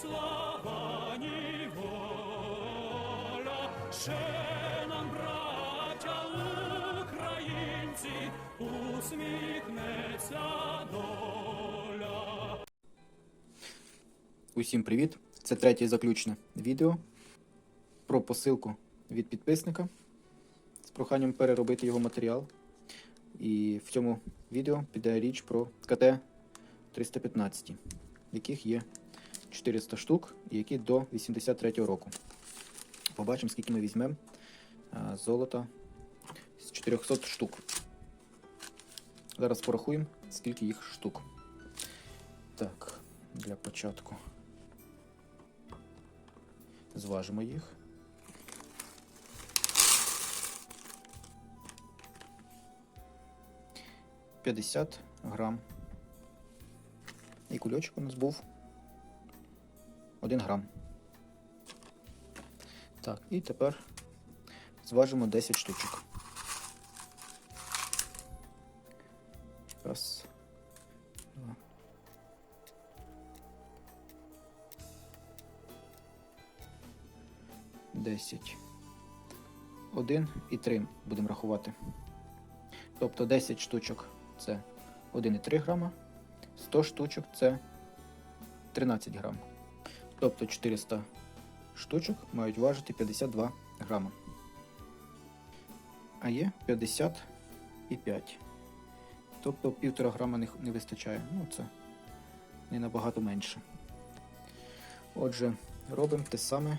слава, ні воля, ще нам, браття українці, усміхнеться доля. Усім привіт! Це третє заключне відео про посилку від підписника з проханням переробити його матеріал. І в цьому відео піде річ про КТ 315, в яких є 400 штук, які до 83-го року. Побачимо, скільки ми візьмемо золота з 400 штук. Зараз порахуємо, скільки їх штук. Так, для початку. Зважимо їх. П'ятдесят грам. І кульочок у нас був 1 грам. Так, і тепер зважимо 10 штучок. Раз. Два. Десять. Один і три будемо рахувати. Тобто 10 штучок це 1,3 грама, 100 штучок це 13 грам. Тобто 400 штучок мають важити 52 грама. А є 55. Тобто 1,5 грама не, не вистачає. Ну, це не набагато менше. Отже, робимо те саме,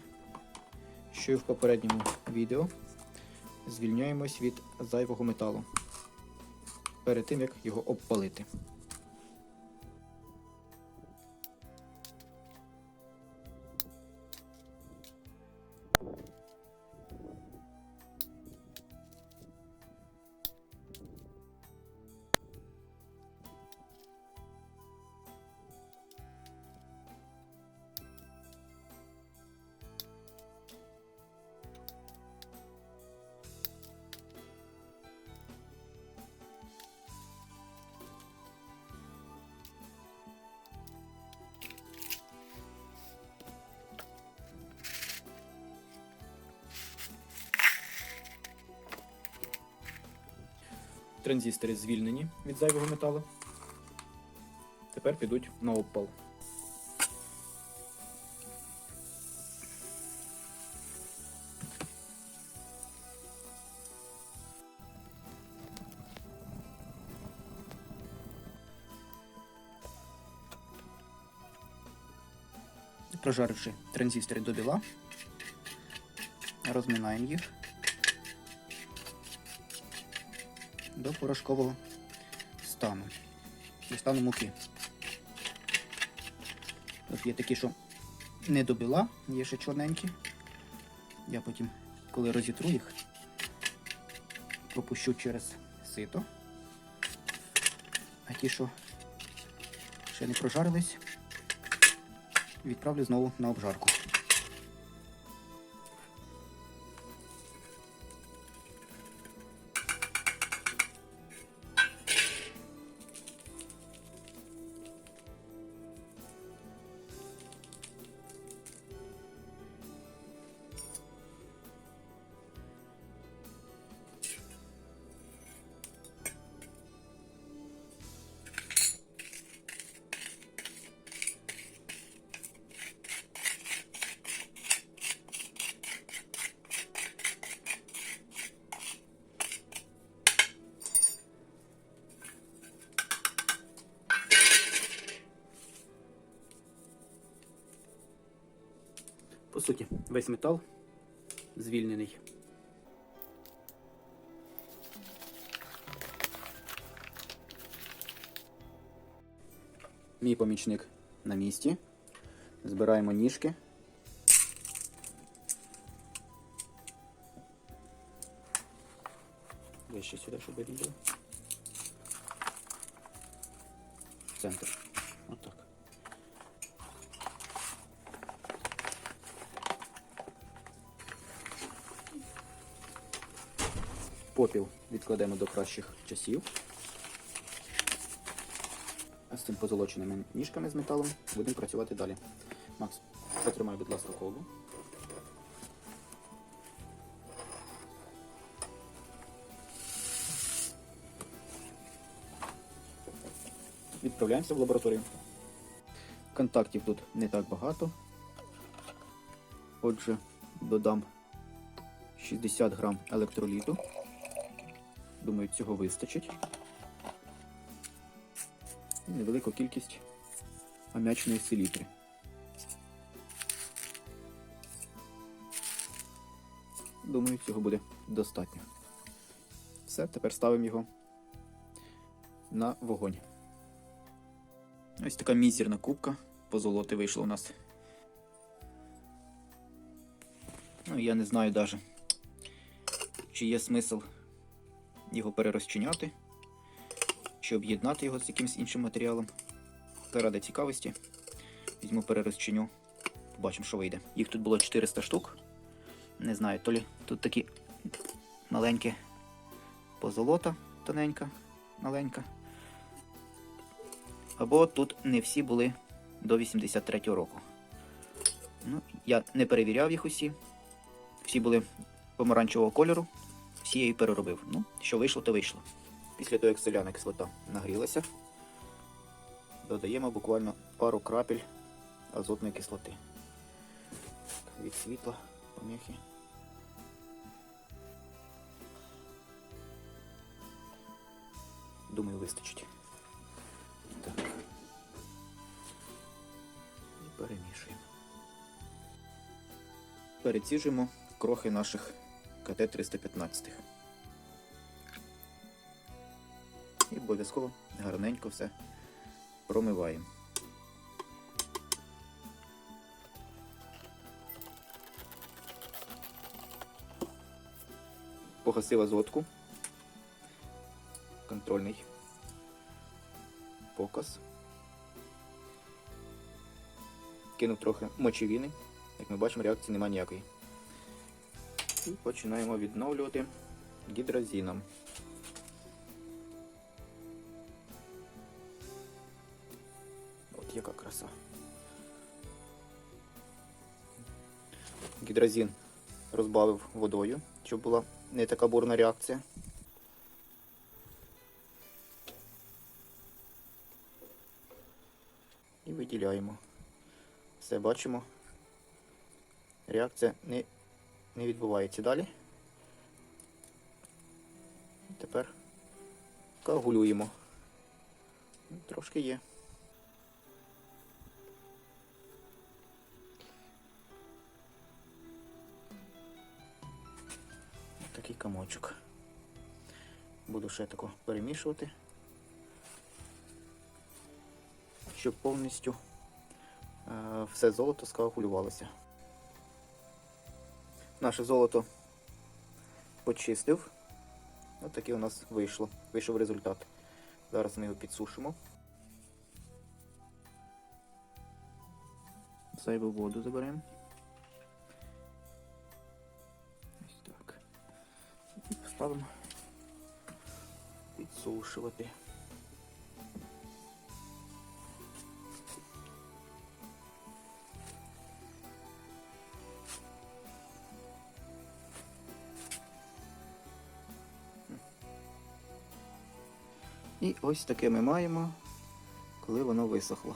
що і в попередньому відео. Звільняємось від зайвого металу перед тим, як його обпалити. Транзистори звільнені від зайвого металу. Тепер підуть на обпал. Прожаривши транзистори до біла, розминаємо їх. До порошкового стану. До стану муки. Тут є такі, що не добила, є ще чорненькі. Я потім, коли розітру їх, пропущу через сито. А ті, що ще не прожарились, відправлю знову на обжарку. По суті, весь метал звільнений. Мій помічник на місці. Збираємо ніжки. Вище сюди, щоб видно центр. Отак. Попіл відкладемо до кращих часів. А з цим позолоченими ніжками з металом будемо працювати далі. Макс, потримай, будь ласка, колбу. Відправляємося в лабораторію. Контактів тут не так багато. Отже, додам 60 грам електроліту. Думаю, цього вистачить. І невелику кількість ам'ячної селітри. Думаю, цього буде достатньо. Все, тепер ставимо його на вогонь. Ось така мізерна кубка позолоти вийшла у нас. Ну, я не знаю навіть, чи є смисл його перерозчиняти, чи об'єднати його з якимось іншим матеріалом. Заради цікавості візьму перерозчиню, побачимо, що вийде. Їх тут було 400 штук. Не знаю, то лі тут такі маленькі позолота, тоненька, маленька. Або тут не всі були до 83-го року. Ну, я не перевіряв їх усі. Всі були помаранчевого кольору, всі я і переробив. Ну, що вийшло, то вийшло. Після того, як соляна кислота нагрілася, додаємо буквально пару крапель азотної кислоти. Від світла, поміхи. Думаю, вистачить. Так. І перемішуємо. Переціжуємо крохи наших КТ-315. І обов'язково гарненько все промиваємо. Погасив азотку. Контрольний показ. Кинув трохи мочевіни. Як ми бачимо, реакції немає ніякої. І починаємо відновлювати гідрозіном. От яка краса. Гідрозін розбавив водою, щоб була не така бурна реакція. І виділяємо. Все бачимо. Реакція не, не відбувається далі. Тепер коагулюємо. Трошки є. Такий комочок. Буду ще тако перемішувати, щоб повністю е, все золото скоагулювалося. Наше золото почистив. Ось таке у нас вийшло. Вийшов результат. Зараз ми його підсушимо. Зайву воду заберемо. Ось так. І поставимо підсушувати. І ось таке ми маємо, коли воно висохло.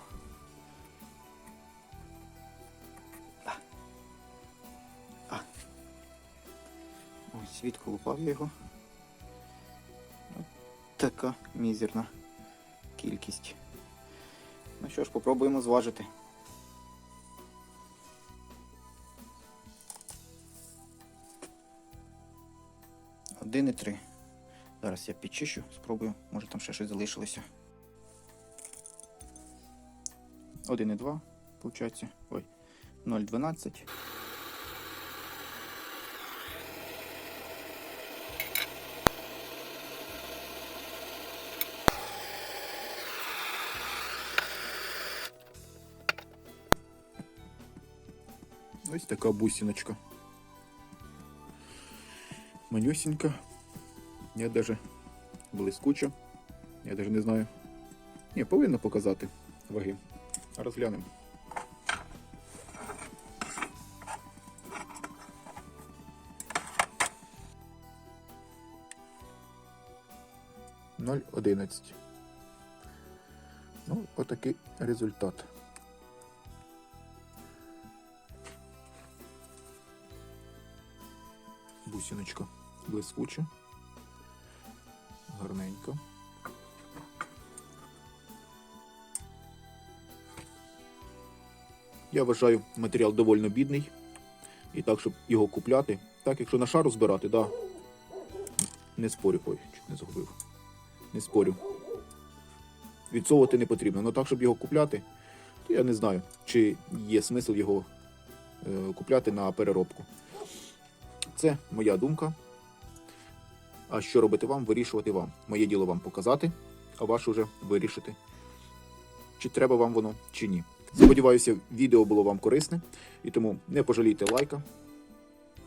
А. Ось відколупав я його. От така мізерна кількість. Ну що ж, попробуємо зважити. Один і три. Зараз я підчищу, спробую, може там ще щось залишилося. 1,2, виходить. Ой, 0,12. Ось така бусиночка. Манюсінька. Я даже блискуче. Я даже не знаю. Ні, повинно показати ваги. Розглянемо. Ноль одинадцять. Ну, отакий результат. Бусіночка блискуча. Гарненько. Я вважаю матеріал довольно бідний. І так, щоб його купляти. Так, якщо на шару збирати, да. Не спорю, ой, чуть не загубив. Не спорю. Відсовувати не потрібно. Але так, щоб його купляти, то я не знаю, чи є смисл його е, купляти на переробку. Це моя думка. А що робити вам, вирішувати вам. Моє діло вам показати, а ваше вже вирішити, чи треба вам воно, чи ні. Сподіваюся, відео було вам корисне, і тому не пожалійте лайка.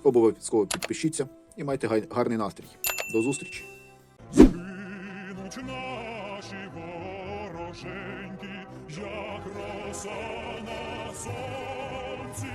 Обов'язково підпишіться і майте гарний настрій. До зустрічі! Наші вороженьки, як роса на сонці,